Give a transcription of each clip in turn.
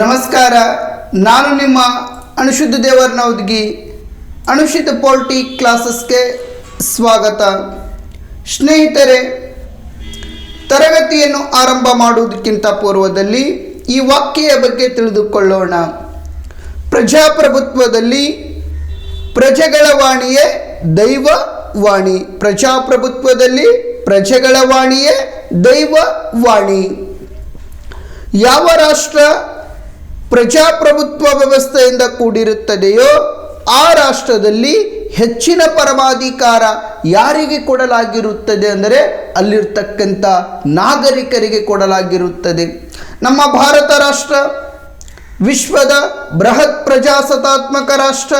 ನಮಸ್ಕಾರ, ನಾನು ನಿಮ್ಮ ಅನುಶುದ್ಧ ದೇವರನ ಅನುಷಿತ ಪೋಲ್ಟಿ ಕ್ಲಾಸಸ್ಗೆ ಸ್ವಾಗತ. ಸ್ನೇಹಿತರೆ, ತರಗತಿಯನ್ನು ಆರಂಭ ಮಾಡುವುದಕ್ಕಿಂತ ಪೂರ್ವದಲ್ಲಿ ಈ ವಾಕ್ಯ ಬಗ್ಗೆ ತಿಳಿದುಕೊಳ್ಳೋಣ. ಪ್ರಜಾಪ್ರಭುತ್ವದಲ್ಲಿ ಪ್ರಜೆಗಳ ವಾಣಿಯೇ ದೈವ ವಾಣಿ. ಪ್ರಜಾಪ್ರಭುತ್ವದಲ್ಲಿ ಪ್ರಜೆಗಳ ವಾಣಿಯೇ ದೈವ ವಾಣಿ. ಯಾವ ರಾಷ್ಟ್ರ ಪ್ರಜಾಪ್ರಭುತ್ವ ವ್ಯವಸ್ಥೆಯಿಂದ ಕೂಡಿರುತ್ತದೆಯೋ, ಆ ರಾಷ್ಟ್ರದಲ್ಲಿ ಹೆಚ್ಚಿನ ಪರಮಾಧಿಕಾರ ಯಾರಿಗೆ ಕೊಡಲಾಗಿರುತ್ತದೆ ಅಂದರೆ ಅಲ್ಲಿರ್ತಕ್ಕಂಥ ನಾಗರಿಕರಿಗೆ ಕೊಡಲಾಗಿರುತ್ತದೆ. ನಮ್ಮ ಭಾರತ ರಾಷ್ಟ್ರ, ವಿಶ್ವದ ಬೃಹತ್ ಪ್ರಜಾಸತಾತ್ಮಕ ರಾಷ್ಟ್ರ,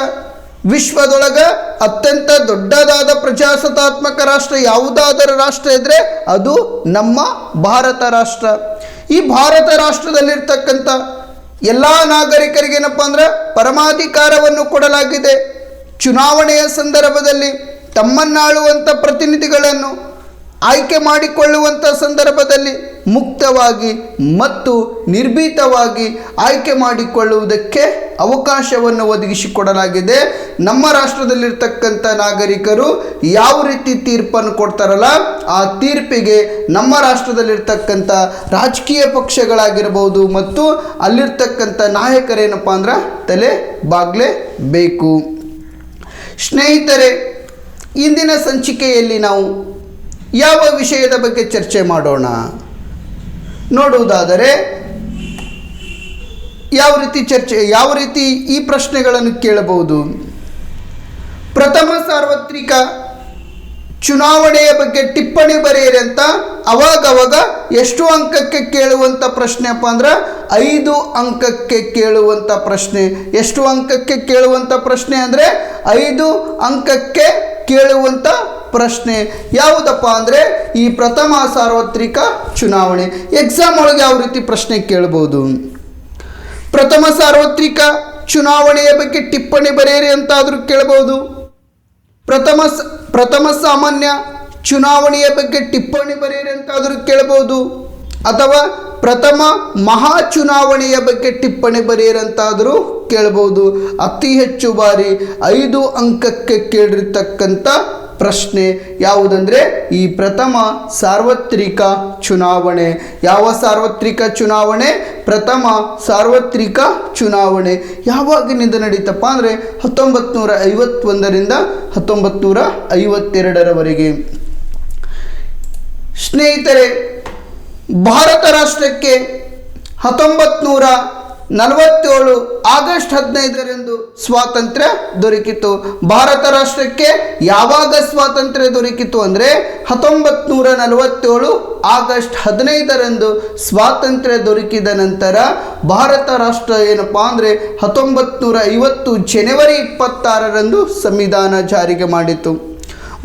ವಿಶ್ವದೊಳಗ ಅತ್ಯಂತ ದೊಡ್ಡದಾದ ಪ್ರಜಾಸತಾತ್ಮಕ ರಾಷ್ಟ್ರ ಯಾವುದಾದರೂ ರಾಷ್ಟ್ರ ಇದ್ದರೆ ಅದು ನಮ್ಮ ಭಾರತ ರಾಷ್ಟ್ರ. ಈ ಭಾರತ ರಾಷ್ಟ್ರದಲ್ಲಿರ್ತಕ್ಕಂಥ ಎಲ್ಲ ನಾಗರಿಕರಿಗೇನಪ್ಪ ಅಂದ್ರೆ ಪರಮಾಧಿಕಾರವನ್ನು ಕೊಡಲಾಗಿದೆ. ಚುನಾವಣೆಯ ಸಂದರ್ಭದಲ್ಲಿ ತಮ್ಮನ್ನಾಳುವಂಥ ಪ್ರತಿನಿಧಿಗಳನ್ನು ಆಯ್ಕೆ ಮಾಡಿಕೊಳ್ಳುವಂಥ ಸಂದರ್ಭದಲ್ಲಿ ಮುಕ್ತವಾಗಿ ಮತ್ತು ನಿರ್ಭೀತವಾಗಿ ಆಯ್ಕೆ ಮಾಡಿಕೊಳ್ಳುವುದಕ್ಕೆ ಅವಕಾಶವನ್ನು ಒದಗಿಸಿಕೊಡಲಾಗಿದೆ. ನಮ್ಮ ರಾಷ್ಟ್ರದಲ್ಲಿರ್ತಕ್ಕಂಥ ನಾಗರಿಕರು ಯಾವ ರೀತಿ ತೀರ್ಪನ್ನು ಕೊಡ್ತಾರಲ್ಲ, ಆ ತೀರ್ಪಿಗೆ ನಮ್ಮ ರಾಷ್ಟ್ರದಲ್ಲಿರ್ತಕ್ಕಂಥ ರಾಜಕೀಯ ಪಕ್ಷಗಳಾಗಿರ್ಬೋದು ಮತ್ತು ಅಲ್ಲಿರ್ತಕ್ಕಂಥ ನಾಯಕರೇನಪ್ಪ ಅಂದ್ರೆ ತಲೆ ಬಾಗ್ಲೇಬೇಕು ಸ್ನೇಹಿತರೆ, ಇಂದಿನ ಸಂಚಿಕೆಯಲ್ಲಿ ನಾವು ಯಾವ ವಿಷಯದ ಬಗ್ಗೆ ಚರ್ಚೆ ಮಾಡೋಣ? ನೋಡುವುದಾದರೆ, ಯಾವ ರೀತಿ ಚರ್ಚೆ, ಯಾವ ರೀತಿ ಈ ಪ್ರಶ್ನೆಗಳನ್ನು ಕೇಳಬಹುದು? ಪ್ರಥಮ ಸಾರ್ವತ್ರಿಕ ಚುನಾವಣೆಯ ಬಗ್ಗೆ ಟಿಪ್ಪಣಿ ಬರೆಯಿರಿ ಅಂತ ಅವಾಗವಾಗ ಎಷ್ಟು ಅಂಕಕ್ಕೆ ಕೇಳುವಂಥ ಪ್ರಶ್ನೆಪ್ಪ ಅಂದ್ರೆ ಐದು ಅಂಕಕ್ಕೆ ಕೇಳುವಂಥ ಪ್ರಶ್ನೆ. ಎಷ್ಟು ಅಂಕಕ್ಕೆ ಕೇಳುವಂಥ ಪ್ರಶ್ನೆ ಅಂದರೆ ಐದು ಅಂಕಕ್ಕೆ ಕೇಳುವಂಥ ಪ್ರಶ್ನೆ ಯಾವುದಪ್ಪ ಅಂದರೆ ಈ ಪ್ರಥಮ ಸಾರ್ವತ್ರಿಕ ಚುನಾವಣೆ. ಎಕ್ಸಾಮ್ ಒಳಗೆ ಯಾವ ರೀತಿ ಪ್ರಶ್ನೆ ಕೇಳ್ಬೋದು? ಪ್ರಥಮ ಸಾರ್ವತ್ರಿಕ ಚುನಾವಣೆಯ ಬಗ್ಗೆ ಟಿಪ್ಪಣಿ ಬರೆಯಿರಿ ಅಂತಾದರೂ ಕೇಳ್ಬೋದು. ಪ್ರಥಮ ಪ್ರಥಮ ಸಾಮಾನ್ಯ ಚುನಾವಣೆಯ ಬಗ್ಗೆ ಟಿಪ್ಪಣಿ ಬರೆಯಿರಿ ಅಂತಾದರೂ ಕೇಳ್ಬೋದು. ಅಥವಾ ಪ್ರಥಮ ಮಹಾ ಚುನಾವಣೆಯ ಬಗ್ಗೆ ಟಿಪ್ಪಣಿ ಬರೆಯಿರಂತಾದರೂ ಕೇಳಬಹುದು ಅತಿ ಹೆಚ್ಚು ಬಾರಿ ಐದು ಅಂಕಕ್ಕೆ ಕೇಳಿರ್ತಕ್ಕಂಥ ಪ್ರಶ್ನೆ ಯಾವುದಂದರೆ ಈ ಪ್ರಥಮ ಸಾರ್ವತ್ರಿಕ ಚುನಾವಣೆ. ಯಾವ ಸಾರ್ವತ್ರಿಕ ಚುನಾವಣೆ? ಪ್ರಥಮ ಸಾರ್ವತ್ರಿಕ ಚುನಾವಣೆ. ಯಾವಾಗಿನಿಂದ ನಡೀತಪ್ಪ ಅಂದರೆ ಹತ್ತೊಂಬತ್ತು ನೂರ ಐವತ್ತೊಂದರಿಂದ ಹತ್ತೊಂಬತ್ತು ನೂರ ಐವತ್ತೆರಡರವರೆಗೆ ಸ್ನೇಹಿತರೆ, ಭಾರತ ರಾಷ್ಟ್ರಕ್ಕೆ ಹತ್ತೊಂಬತ್ತು ನೂರ ನಲವತ್ತೇಳು ಆಗಸ್ಟ್ ಹದಿನೈದರಂದು ಸ್ವಾತಂತ್ರ್ಯ ದೊರಕಿತು. ಭಾರತ ರಾಷ್ಟ್ರಕ್ಕೆ ಯಾವಾಗ ಸ್ವಾತಂತ್ರ್ಯ ದೊರಕಿತು ಅಂದರೆ ಹತ್ತೊಂಬತ್ತು ನೂರ ನಲವತ್ತೇಳು ಆಗಸ್ಟ್ ಹದಿನೈದರಂದು ಸ್ವಾತಂತ್ರ್ಯ ದೊರಕಿದ ನಂತರ ಭಾರತ ರಾಷ್ಟ್ರ ಏನಪ್ಪ ಅಂದರೆ ಹತ್ತೊಂಬತ್ತು ನೂರ ಐವತ್ತು ಜನವರಿ ಇಪ್ಪತ್ತಾರರಂದು ಸಂವಿಧಾನ ಜಾರಿಗೆ ಮಾಡಿತು.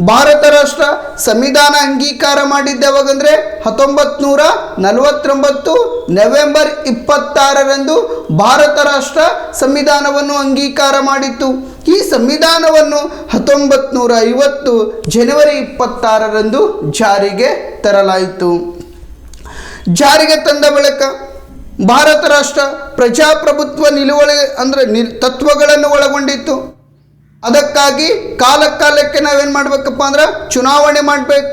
ಭಾರತ ರಾಷ್ಟ್ರ ಸಂವಿಧಾನ ಅಂಗೀಕಾರ ಮಾಡಿದ್ದ ಯಾವಾಗಂದ್ರೆ ಹತ್ತೊಂಬತ್ತು ನೂರ ನಲವತ್ತೊಂಬತ್ತು ನವೆಂಬರ್ ಇಪ್ಪತ್ತಾರರಂದು ಭಾರತ ರಾಷ್ಟ್ರ ಸಂವಿಧಾನವನ್ನು ಅಂಗೀಕಾರ ಮಾಡಿತ್ತು. ಈ ಸಂವಿಧಾನವನ್ನು ಹತ್ತೊಂಬತ್ತು ನೂರ ಐವತ್ತು ಜನವರಿ ಇಪ್ಪತ್ತಾರರಂದು ಜಾರಿಗೆ ತರಲಾಯಿತು. ಜಾರಿಗೆ ತಂದ ಬಳಿಕ ಭಾರತ ರಾಷ್ಟ್ರ ಪ್ರಜಾಪ್ರಭುತ್ವ ನಿಲುವಳಿ ಅಂದರೆ ನಿಲ್ ತತ್ವಗಳನ್ನು ಒಳಗೊಂಡಿತ್ತು. ಅದಕ್ಕಾಗಿ ಕಾಲ ಕಾಲಕ್ಕೆ ನಾವೇನು ಮಾಡಬೇಕಪ್ಪ ಅಂದ್ರೆ ಚುನಾವಣೆ ಮಾಡಬೇಕು.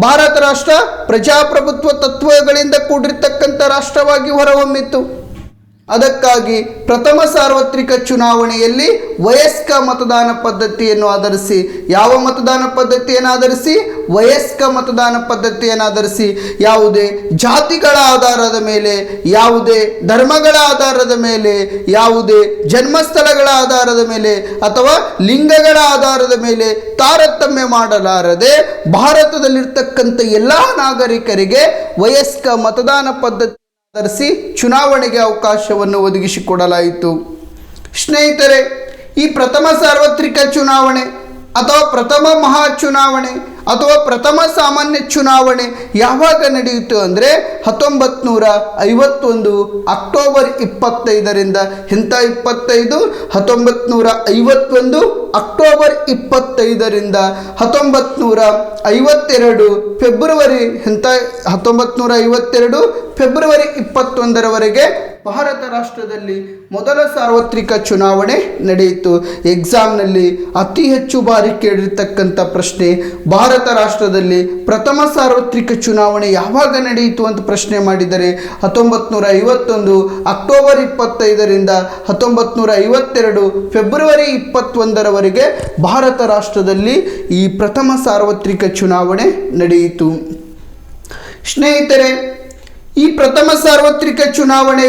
ಭಾರತ ರಾಷ್ಟ್ರ ಪ್ರಜಾಪ್ರಭುತ್ವ ತತ್ವಗಳಿಂದ ಕೂಡಿರ್ತಕ್ಕಂಥ ರಾಷ್ಟ್ರವಾಗಿ ಹೊರಹೊಮ್ಮಿತ್ತು. ಅದಕ್ಕಾಗಿ ಪ್ರಥಮ ಸಾರ್ವತ್ರಿಕ ಚುನಾವಣೆಯಲ್ಲಿ ವಯಸ್ಕ ಮತದಾನ ಪದ್ಧತಿಯನ್ನು ಆಧರಿಸಿ, ಯಾವ ಮತದಾನ ಪದ್ಧತಿಯನ್ನು ಆಧರಿಸಿ, ವಯಸ್ಕ ಮತದಾನ ಪದ್ಧತಿಯನ್ನು ಆಧರಿಸಿ, ಯಾವುದೇ ಜಾತಿಗಳ ಆಧಾರದ ಮೇಲೆ, ಯಾವುದೇ ಧರ್ಮಗಳ ಆಧಾರದ ಮೇಲೆ, ಯಾವುದೇ ಜನ್ಮಸ್ಥಳಗಳ ಆಧಾರದ ಮೇಲೆ ಅಥವಾ ಲಿಂಗಗಳ ಆಧಾರದ ಮೇಲೆ ತಾರತಮ್ಯ ಮಾಡಲಾರದೆ ಭಾರತದಲ್ಲಿರ್ತಕ್ಕಂಥ ಎಲ್ಲ ನಾಗರಿಕರಿಗೆ ವಯಸ್ಕ ಮತದಾನ ಪದ್ಧತಿ ಆಧರಿಸಿ ಚುನಾವಣೆಗೆ ಅವಕಾಶವನ್ನು ಒದಗಿಸಿಕೊಡಲಾಯಿತು. ಸ್ನೇಹಿತರೆ ಈ ಪ್ರಥಮ ಸಾರ್ವತ್ರಿಕ ಚುನಾವಣೆ ಅಥವಾ ಪ್ರಥಮ ಮಹಾ ಚುನಾವಣೆ ಅಥವಾ ಪ್ರಥಮ ಸಾಮಾನ್ಯ ಚುನಾವಣೆ ಯಾವಾಗ ನಡೆಯಿತು ಅಂದರೆ ಹತ್ತೊಂಬತ್ತು ನೂರ ಐವತ್ತೊಂದು ಅಕ್ಟೋಬರ್ ಇಪ್ಪತ್ತೈದರಿಂದ ಇಂಥ ಇಪ್ಪತ್ತೈದು ಹತ್ತೊಂಬತ್ತು ನೂರ ಐವತ್ತೊಂದು ಅಕ್ಟೋಬರ್ ಇಪ್ಪತ್ತೈದರಿಂದ ಹತ್ತೊಂಬತ್ತು ನೂರ ಐವತ್ತೆರಡು ಫೆಬ್ರವರಿ ಇಂಥ ಹತ್ತೊಂಬತ್ತು ನೂರ ಐವತ್ತೆರಡು ಫೆಬ್ರವರಿ ಇಪ್ಪತ್ತೊಂದರವರೆಗೆ ಭಾರತ ರಾಷ್ಟ್ರದಲ್ಲಿ ಮೊದಲ ಸಾರ್ವತ್ರಿಕ ಚುನಾವಣೆ ನಡೆಯಿತು. ಎಕ್ಸಾಮ್ನಲ್ಲಿ ಅತಿ ಹೆಚ್ಚು ಬಾರಿ ಕೇಳಿರ್ತಕ್ಕಂಥ ಪ್ರಶ್ನೆ ಭಾರತ ರಾಷ್ಟ್ರದಲ್ಲಿ ಪ್ರಥಮ ಸಾರ್ವತ್ರಿಕ ಚುನಾವಣೆ ಯಾವಾಗ ನಡೆಯಿತು ಅಂತ ಪ್ರಶ್ನೆ ಮಾಡಿದರೆ ಹತ್ತೊಂಬತ್ತು ನೂರ ಐವತ್ತೊಂದು ಅಕ್ಟೋಬರ್ ಇಪ್ಪತ್ತೈದರಿಂದ ಹತ್ತೊಂಬತ್ತು ನೂರ ಐವತ್ತೆರಡು ಫೆಬ್ರವರಿ ಇಪ್ಪತ್ತೊಂದರವರೆಗೆ ಭಾರತ ರಾಷ್ಟ್ರದಲ್ಲಿ ಈ ಪ್ರಥಮ ಸಾರ್ವತ್ರಿಕ ಚುನಾವಣೆ ನಡೆಯಿತು. ಸ್ನೇಹಿತರೆ, ಈ ಪ್ರಥಮ ಸಾರ್ವತ್ರಿಕ ಚುನಾವಣೆ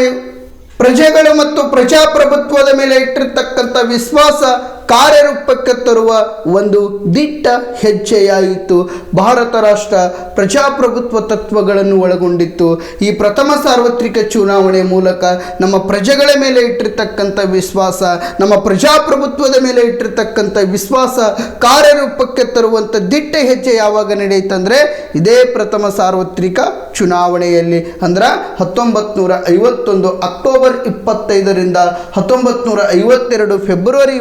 ಪ್ರಜೆಗಳು ಮತ್ತು ಪ್ರಜಾಪ್ರಭುತ್ವದ ಮೇಲೆ ಇಟ್ಟಿರ್ತಕ್ಕಂಥ ವಿಶ್ವಾಸ ಕಾರ್ಯರೂಪಕ್ಕೆ ತರುವ ಒಂದು ದಿಟ್ಟ ಹೆಜ್ಜೆಯಾಯಿತು. ಭಾರತ ರಾಷ್ಟ್ರ ಪ್ರಜಾಪ್ರಭುತ್ವ ತತ್ವಗಳನ್ನು ಒಳಗೊಂಡಿತ್ತು. ಈ ಪ್ರಥಮ ಸಾರ್ವತ್ರಿಕ ಚುನಾವಣೆ ಮೂಲಕ ನಮ್ಮ ಪ್ರಜೆಗಳ ಮೇಲೆ ಇಟ್ಟಿರ್ತಕ್ಕಂಥ ವಿಶ್ವಾಸ, ನಮ್ಮ ಪ್ರಜಾಪ್ರಭುತ್ವದ ಮೇಲೆ ಇಟ್ಟಿರ್ತಕ್ಕಂಥ ವಿಶ್ವಾಸ ಕಾರ್ಯರೂಪಕ್ಕೆ ತರುವಂಥ ದಿಟ್ಟ ಹೆಜ್ಜೆ ಯಾವಾಗ ನಡೆಯುತ್ತಂದ್ರೆ ಇದೇ ಪ್ರಥಮ ಸಾರ್ವತ್ರಿಕ ಚುನಾವಣೆಯಲ್ಲಿ. ಅಂದ್ರೆ ಹತ್ತೊಂಬತ್ತು ನೂರ ಐವತ್ತೊಂದು ಅಕ್ಟೋಬರ್ ಇಪ್ಪತ್ತೈದರಿಂದ ಹತ್ತೊಂಬತ್ತು ನೂರ ಐವತ್ತೆರಡು ಫೆಬ್ರವರಿ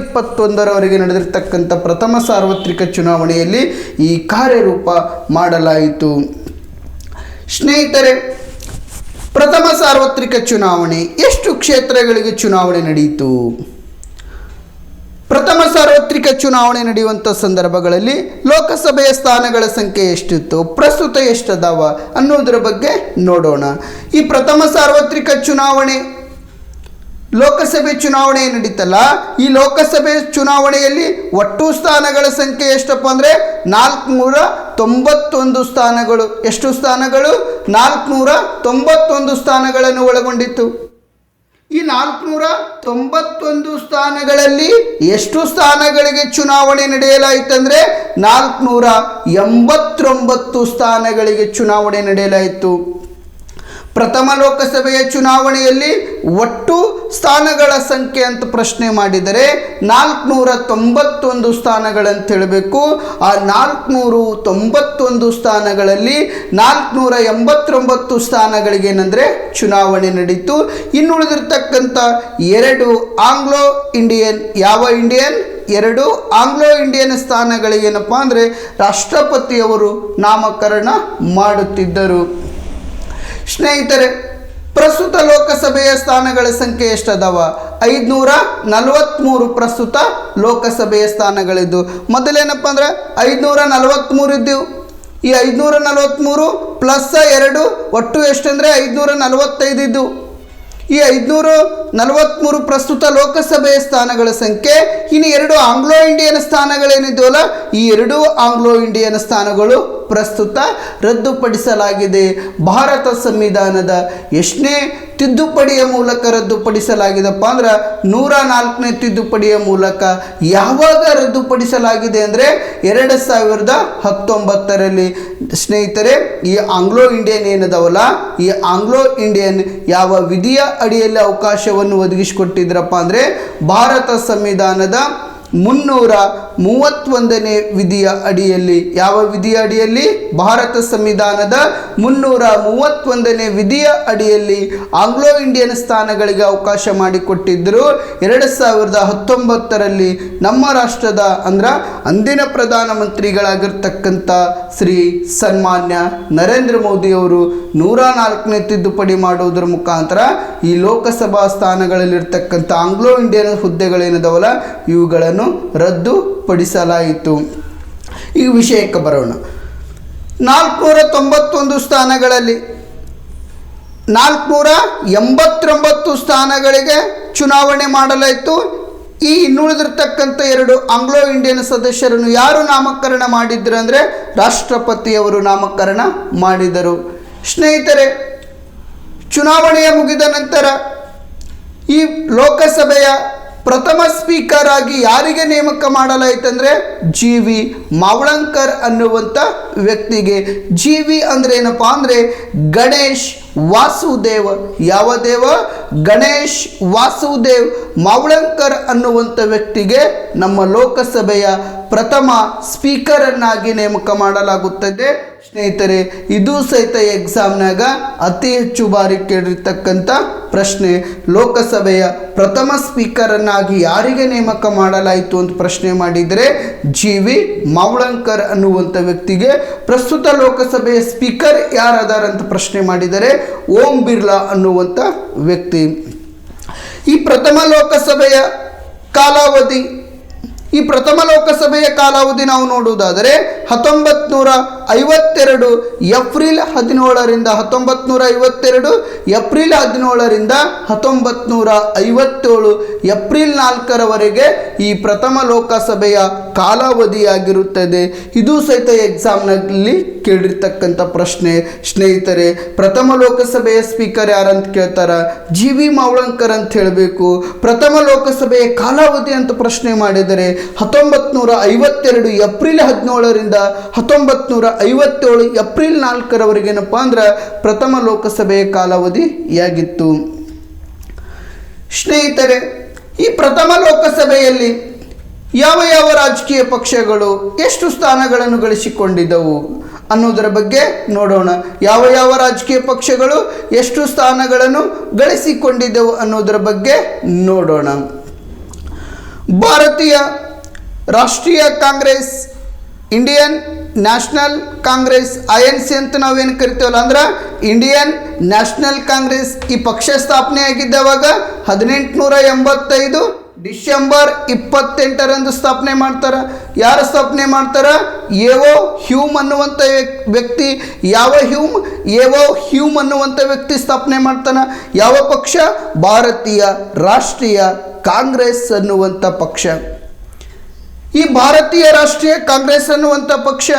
ಇಪ್ಪತ್ತೊಂದರವರೆಗೆ ನಡೆದಿರ್ತಕ್ಕಂಥ ಪ್ರಥಮ ಸಾರ್ವತ್ರಿಕ ಚುನಾವಣೆಯಲ್ಲಿ ಈ ಕಾರ್ಯರೂಪ ಮಾಡಲಾಯಿತು. ಸ್ನೇಹಿತರೆ, ಪ್ರಥಮ ಸಾರ್ವತ್ರಿಕ ಚುನಾವಣೆ, ಎಷ್ಟು ಕ್ಷೇತ್ರಗಳಿಗೆ ಚುನಾವಣೆ ನಡೆಯಿತು? ಪ್ರಥಮ ಸಾರ್ವತ್ರಿಕ ಚುನಾವಣೆ ನಡೆಯುವಂಥ ಸಂದರ್ಭಗಳಲ್ಲಿ ಲೋಕಸಭೆಯ ಸ್ಥಾನಗಳ ಸಂಖ್ಯೆ ಎಷ್ಟಿತ್ತು? ಪ್ರಸ್ತುತ ಎಷ್ಟದಾವ ಅನ್ನೋದರ ಬಗ್ಗೆ ನೋಡೋಣ. ಈ ಪ್ರಥಮ ಸಾರ್ವತ್ರಿಕ ಚುನಾವಣೆ ಲೋಕಸಭೆ ಚುನಾವಣೆ ನಡೀತಲ್ಲ, ಈ ಲೋಕಸಭೆ ಚುನಾವಣೆಯಲ್ಲಿ ಒಟ್ಟು ಸ್ಥಾನಗಳ ಸಂಖ್ಯೆ ಎಷ್ಟಪ್ಪ ಅಂದರೆ ನಾಲ್ಕುನೂರ ತೊಂಬತ್ತೊಂದು ಸ್ಥಾನಗಳು. ಎಷ್ಟು ಸ್ಥಾನಗಳು? ನಾಲ್ಕುನೂರ ತೊಂಬತ್ತೊಂದು ಸ್ಥಾನಗಳನ್ನು ಒಳಗೊಂಡಿತ್ತು. ಈ ನಾಲ್ಕುನೂರ ತೊಂಬತ್ತೊಂದು ಸ್ಥಾನಗಳಲ್ಲಿ ಎಷ್ಟು ಸ್ಥಾನಗಳಿಗೆ ಚುನಾವಣೆ ನಡೆಯಲಾಯಿತಂದರೆ ನಾಲ್ಕುನೂರ ಎಂಬತ್ತೊಂಬತ್ತು ಸ್ಥಾನಗಳಿಗೆ ಚುನಾವಣೆ ನಡೆಯಲಾಯಿತು. ಪ್ರಥಮ ಲೋಕಸಭೆಯ ಚುನಾವಣೆಯಲ್ಲಿ ಒಟ್ಟು ಸ್ಥಾನಗಳ ಸಂಖ್ಯೆ ಅಂತ ಪ್ರಶ್ನೆ ಮಾಡಿದರೆ ನಾಲ್ಕುನೂರ ತೊಂಬತ್ತೊಂದು ಸ್ಥಾನಗಳಂತ ಹೇಳಬೇಕು ಆ ನಾಲ್ಕುನೂರು ತೊಂಬತ್ತೊಂದು ಸ್ಥಾನಗಳಲ್ಲಿ ನಾಲ್ಕುನೂರ ಎಂಬತ್ತೊಂಬತ್ತು ಸ್ಥಾನಗಳಿಗೆ ಏನಂದರೆ ಚುನಾವಣೆ ನಡೀತು. ಇನ್ನುಳಿದಿರ್ತಕ್ಕಂಥ ಎರಡು ಆಂಗ್ಲೋ ಇಂಡಿಯನ್, ಯಾವ ಇಂಡಿಯನ್? ಎರಡು ಆಂಗ್ಲೋ ಇಂಡಿಯನ್ ಸ್ಥಾನಗಳಿಗೇನಪ್ಪ ಅಂದರೆ ರಾಷ್ಟ್ರಪತಿಯವರು ನಾಮಕರಣ ಮಾಡುತ್ತಿದ್ದರು. ಸ್ನೇಹಿತರೆ, ಪ್ರಸ್ತುತ ಲೋಕಸಭೆಯ ಸ್ಥಾನಗಳ ಸಂಖ್ಯೆ ಎಷ್ಟದವ? ಐದುನೂರ ನಲವತ್ತ್ಮೂರು ಪ್ರಸ್ತುತ ಲೋಕಸಭೆಯ ಸ್ಥಾನಗಳಿದ್ದು. ಮೊದಲೇನಪ್ಪ ಅಂದ್ರೆ ಐದುನೂರ ನಲವತ್ತ್ಮೂರು ಇದ್ದವು. ಈ ಐದುನೂರ ನಲವತ್ತ್ಮೂರು ಪ್ಲಸ್ ಎರಡು ಒಟ್ಟು ಎಷ್ಟಂದರೆ ಐದುನೂರ ನಲವತ್ತೈದು ಇದ್ದು ಈ ಐದುನೂರು ನಲವತ್ತ್ಮೂರು ಪ್ರಸ್ತುತ ಲೋಕಸಭೆಯ ಸ್ಥಾನಗಳ ಸಂಖ್ಯೆ, ಇನ್ನು ಎರಡು ಆಂಗ್ಲೋ ಇಂಡಿಯನ್ ಸ್ಥಾನಗಳೇನಿದ್ದವಲ್ಲ ಈ ಎರಡೂ ಆಂಗ್ಲೋ ಇಂಡಿಯನ್ ಸ್ಥಾನಗಳು ಪ್ರಸ್ತುತ ರದ್ದುಪಡಿಸಲಾಗಿದೆ. ಭಾರತ ಸಂವಿಧಾನದ ಎಷ್ಟನೇ ತಿದ್ದುಪಡಿಯ ಮೂಲಕ ರದ್ದುಪಡಿಸಲಾಗಿದೆಪ್ಪ ಅಂದ್ರೆ ನೂರ ನಾಲ್ಕನೇ ತಿದ್ದುಪಡಿಯ ಮೂಲಕ ಯಾವಾಗ ರದ್ದುಪಡಿಸಲಾಗಿದೆ ಅಂದರೆ ಎರಡು ಸಾವಿರದ ಹತ್ತೊಂಬತ್ತರಲ್ಲಿ. ಸ್ನೇಹಿತರೆ, ಈ ಆಂಗ್ಲೋ ಇಂಡಿಯನ್ ಏನದವಲ್ಲ? ಈ ಆಂಗ್ಲೋ ಇಂಡಿಯನ್ ಯಾವ ವಿಧಿಯ ಅಡಿಯಲ್ಲಿ ಅವಕಾಶವನ್ನು ಒದಗಿಸಿಕೊಟ್ಟಿದ್ರಪ್ಪ ಅಂದರೆ ಭಾರತ ಸಂವಿಧಾನದ ಮುನ್ನೂರ ಮೂವತ್ತೊಂದನೇ ವಿಧಿಯ ಅಡಿಯಲ್ಲಿ, ಯಾವ ವಿಧಿಯ ಅಡಿಯಲ್ಲಿ? ಭಾರತ ಸಂವಿಧಾನದ ಮುನ್ನೂರ ಮೂವತ್ತೊಂದನೇ ವಿಧಿಯ ಅಡಿಯಲ್ಲಿ ಆಂಗ್ಲೋ ಇಂಡಿಯನ್ ಸ್ಥಾನಗಳಿಗೆ ಅವಕಾಶ ಮಾಡಿಕೊಟ್ಟಿದ್ದರು. ಎರಡು ಸಾವಿರದ ಹತ್ತೊಂಬತ್ತರಲ್ಲಿ ನಮ್ಮ ರಾಷ್ಟ್ರದ, ಅಂದ್ರೆ ಅಂದಿನ ಪ್ರಧಾನಮಂತ್ರಿಗಳಾಗಿರ್ತಕ್ಕಂಥ ಶ್ರೀ ಸನ್ಮಾನ್ಯ ನರೇಂದ್ರ ಮೋದಿಯವರು ನೂರ ನಾಲ್ಕನೇ ತಿದ್ದುಪಡಿ ಮಾಡುವುದರ ಮುಖಾಂತರ ಈ ಲೋಕಸಭಾ ಸ್ಥಾನಗಳಲ್ಲಿರ್ತಕ್ಕಂಥ ಆಂಗ್ಲೋ ಇಂಡಿಯನ್ ಹುದ್ದೆಗಳೇನಿದಾವಲ್ಲ, ಇವುಗಳನ್ನು ರದ್ದುಪಡಿಸಲಾಯಿತು ಈ ವಿಷಯಕ್ಕೆ ಬರೋಣ. ನಾಲ್ಕುನೂರ ತೊಂಬತ್ತೊಂದು ಸ್ಥಾನಗಳಲ್ಲಿ ನಾಲ್ಕುನೂರ ಎಂಬತ್ತೊಂಬತ್ತು ಸ್ಥಾನಗಳಿಗೆ ಚುನಾವಣೆ ಮಾಡಲಾಯಿತು. ಈ ಇನ್ನುಳಿದಿರ್ತಕ್ಕಂಥ ಎರಡು ಆಂಗ್ಲೋ ಇಂಡಿಯನ್ ಸದಸ್ಯರನ್ನು ಯಾರು ನಾಮಕರಣ ಮಾಡಿದ್ರು ಅಂದರೆ ರಾಷ್ಟ್ರಪತಿಯವರು ನಾಮಕರಣ ಮಾಡಿದರು. ಸ್ನೇಹಿತರೆ, ಚುನಾವಣೆಯ ಮುಗಿದ ನಂತರ ಈ ಲೋಕಸಭೆಯ ಪ್ರಥಮ ಸ್ಪೀಕರ್ ಆಗಿ ಯಾರಿಗೆ ನೇಮಕ ಮಾಡಲಾಯಿತಂದ್ರೆ ಜಿ ವಿ ಮಾವಳಂಕರ್ ಅನ್ನುವಂಥ ವ್ಯಕ್ತಿಗೆ ಜಿ ವಿ ಅಂದ್ರೆ ಏನಪ್ಪ ಅಂದರೆ ಗಣೇಶ್ ವಾಸುದೇವ್. ಯಾವ ದೇವ? ಗಣೇಶ್ ವಾಸುದೇವ್. ಮಾವಳಂಕರ್ ಅನ್ನುವಂಥ ವ್ಯಕ್ತಿಗೆ ನಮ್ಮ ಲೋಕಸಭೆಯ ಪ್ರಥಮ ಸ್ಪೀಕರನ್ನಾಗಿ ನೇಮಕ ಮಾಡಲಾಗುತ್ತದೆ. ಸ್ನೇಹಿತರೆ, ಇದು ಸಹಿತ ಎಕ್ಸಾಮ್ನಾಗ ಅತಿ ಹೆಚ್ಚು ಬಾರಿ ಕೇಳಿರ್ತಕ್ಕಂಥ ಪ್ರಶ್ನೆ, ಲೋಕಸಭೆಯ ಪ್ರಥಮ ಸ್ಪೀಕರನ್ನಾಗಿ ಯಾರಿಗೆ ನೇಮಕ ಮಾಡಲಾಯಿತು ಅಂತ ಪ್ರಶ್ನೆ ಮಾಡಿದರೆ ಜಿ ವಿ ಮಾವಳಂಕರ್ ಅನ್ನುವಂಥ ವ್ಯಕ್ತಿಗೆ ಪ್ರಸ್ತುತ ಲೋಕಸಭೆಯ ಸ್ಪೀಕರ್ ಯಾರದಾರಂತ ಪ್ರಶ್ನೆ ಮಾಡಿದರೆ ಓಂ ಬಿರ್ಲಾ ಅನ್ನುವಂಥ ವ್ಯಕ್ತಿ. ಈ ಪ್ರಥಮ ಲೋಕಸಭೆಯ ಕಾಲಾವಧಿ ಈ ಪ್ರಥಮ ಲೋಕಸಭೆಯ ಕಾಲಾವಧಿ ನಾವು ನೋಡುವುದಾದರೆ ಹತ್ತೊಂಬತ್ತು ನೂರ ಐವತ್ತೆರಡು ಏಪ್ರಿಲ್ ಹದಿನೇಳರಿಂದ ಹತ್ತೊಂಬತ್ತು ನೂರ ಐವತ್ತೆರಡು, ಏಪ್ರಿಲ್ ಹದಿನೇಳರಿಂದ ಹತ್ತೊಂಬತ್ತು ನೂರ ಐವತ್ತೇಳು, ಏಪ್ರಿಲ್ ನಾಲ್ಕರವರೆಗೆ ಈ ಪ್ರಥಮ ಲೋಕಸಭೆಯ ಕಾಲಾವಧಿಯಾಗಿರುತ್ತದೆ. ಇದು ಸಹಿತ ಎಕ್ಸಾಮ್ನಲ್ಲಿ ಕೇಳಿರ್ತಕ್ಕಂಥ ಪ್ರಶ್ನೆ, ಸ್ನೇಹಿತರೆ, ಪ್ರಥಮ ಲೋಕಸಭೆಯ ಸ್ಪೀಕರ್ ಯಾರಂತ ಕೇಳ್ತಾರ? ಜಿ ವಿ ಮಾವಳಂಕರ್ ಅಂತ ಹೇಳಬೇಕು. ಪ್ರಥಮ ಲೋಕಸಭೆಯ ಕಾಲಾವಧಿ ಅಂತ ಪ್ರಶ್ನೆ ಮಾಡಿದರೆ ಹತ್ತೊಂಬತ್ತು ನೂರ ಐವತ್ತೆರಡು ಏಪ್ರಿಲ್ ಹದಿನೇಳರಿಂದ ಹತ್ತೊಂಬತ್ತು ನೂರ ಐವತ್ತೇಳು ಏಪ್ರಿಲ್ ನಾಲ್ಕರವರೆಗೇನಪ್ಪ ಅಂದ್ರೆ ಪ್ರಥಮ ಲೋಕಸಭೆಯ ಕಾಲಾವಧಿಯಾಗಿತ್ತು. ಸ್ನೇಹಿತರೆ, ಈ ಪ್ರಥಮ ಲೋಕಸಭೆಯಲ್ಲಿ ಯಾವ ಯಾವ ರಾಜಕೀಯ ಪಕ್ಷಗಳು ಎಷ್ಟು ಸ್ಥಾನಗಳನ್ನು ಗಳಿಸಿಕೊಂಡಿದ್ದವು ಅನ್ನೋದರ ಬಗ್ಗೆ ನೋಡೋಣ. ಯಾವ ಯಾವ ರಾಜಕೀಯ ಪಕ್ಷಗಳು ಎಷ್ಟು ಸ್ಥಾನಗಳನ್ನು ಗಳಿಸಿಕೊಂಡಿದ್ದವು ಅನ್ನೋದರ ಬಗ್ಗೆ ನೋಡೋಣ. ಭಾರತೀಯ ರಾಷ್ಟ್ರೀಯ Congress, Indian National Congress, I N C ಅಂತ ನಾವೇನು ಕರಿತೇವಲ್ಲ ಅಂದ್ರೆ ಇಂಡಿಯನ್ ನ್ಯಾಷನಲ್ ಕಾಂಗ್ರೆಸ್ ಈ ಪಕ್ಷ ಸ್ಥಾಪನೆ ಆಗಿದ್ದವಾಗ ಹದಿನೆಂಟುನೂರ ಎಂಬತ್ತೈದು ಡಿಸೆಂಬರ್ ಇಪ್ಪತ್ತೆಂಟರಂದು ಸ್ಥಾಪನೆ ಮಾಡ್ತಾರೆ. ಯಾರು ಸ್ಥಾಪನೆ ಮಾಡ್ತಾರೆ? ಏವೋ ಹ್ಯೂಮ್ ಅನ್ನುವಂಥ ವ್ಯಕ್- ವ್ಯಕ್ತಿ. ಯಾವ ಹ್ಯೂಮ್? ಏವೋ ಹ್ಯೂಮ್ ಅನ್ನುವಂಥ ವ್ಯಕ್ತಿ ಸ್ಥಾಪನೆ ಮಾಡ್ತಾನೆ. ಯಾವ ಪಕ್ಷ? ಭಾರತೀಯ ರಾಷ್ಟ್ರೀಯ ಕಾಂಗ್ರೆಸ್ ಅನ್ನುವಂಥ ಪಕ್ಷ. ಈ ಭಾರತೀಯ ರಾಷ್ಟ್ರೀಯ ಕಾಂಗ್ರೆಸ್ ಅನ್ನುವಂಥ ಪಕ್ಷ